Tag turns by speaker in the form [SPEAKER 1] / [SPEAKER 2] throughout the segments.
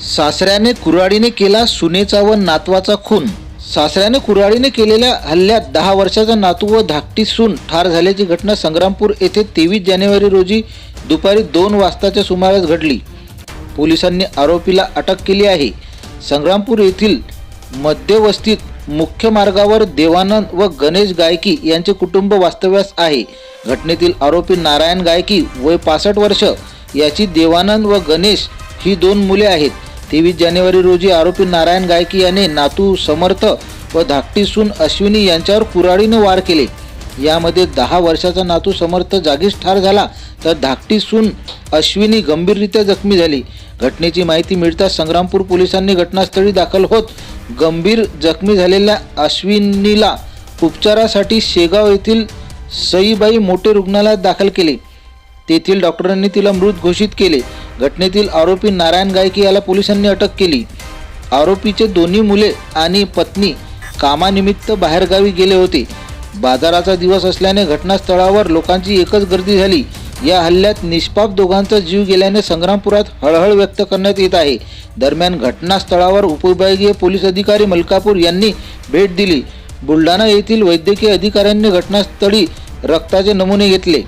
[SPEAKER 1] सासऱ्याने कुऱ्हाडीने केला सुनेचा व नातवाचा खून. सासऱ्याने कुऱ्हाडीने केलेल्या हल्ल्यात दहा वर्षाचा नातू व धाकटी सून ठार झाल्याची घटना संग्रामपूर येथे तेवीस जानेवारी रोजी दुपारी दोन वाजताच्या सुमारास घडली. पोलिसांनी आरोपीला अटक केली आहे. संग्रामपूर येथील मध्यवस्तीत मुख्य मार्गावर देवानंद व गणेश गायकी यांचे कुटुंब वास्तव्यास आहे. घटनेतील आरोपी नारायण गायकी वय पासष्ट वर्ष. याची देवानंद व गणेश ही दोन मुले आहेत. तेवीस जानेवारी रोजी आरोपी नारायण गायकी याने नातू समर्थ व धाकटी सून अश्विनी यांच्यावर कुराडीनं वार केले. यामध्ये दहा वर्षाचा नातू समर्थ जागीच ठार झाला तर धाकटी सून अश्विनी गंभीररित्या जखमी झाली. घटनेची माहिती मिळताच संग्रामपूर पोलिसांनी घटनास्थळी दाखल होत गंभीर जखमी झालेल्या अश्विनीला उपचारासाठी शेगाव येथील सईबाई मोठे रुग्णालयात दाखल केले. तेथील डॉक्टरांनी तिला मृत घोषित केले. घटनेतील आरोपी नारायण गायकी याला पोलिसांनी अटक केली. आरोपीचे दोन्ही मुले आणि पत्नी कामानिमित्त बाहेरगावी गेले होते. बाजाराचा दिवस असल्याने घटनास्थळावर लोकांची एकच गर्दी झाली. या हल्ल्यात निष्पाप दोघांचा जीव गेल्याने संग्रामपुरात हळहळ व्यक्त करण्यात येत आहे. दरम्यान घटनास्थळावर उपविभागीय पोलीस अधिकारी मलकापूर यांनी भेट दिली. बुलढाणा येथील वैद्यकीय अधिकाऱ्यांनी घटनास्थळी रक्ताचे नमुने घेतले.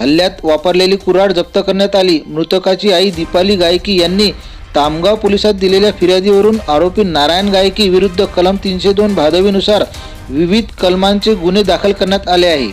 [SPEAKER 1] हल्ल्यात वापरलेली कुऱ्हाड जप्त करण्यात आली. मृतकाची आई दीपाली गायकी यांनी तामगाव पोलिसात दिलेल्या फिर्यादीवरून आरोपी नारायण गायकी विरुद्ध कलम तीनशे दोन भादवीनुसार विविध कलमांचे गुन्हे दाखल करण्यात आले आहे.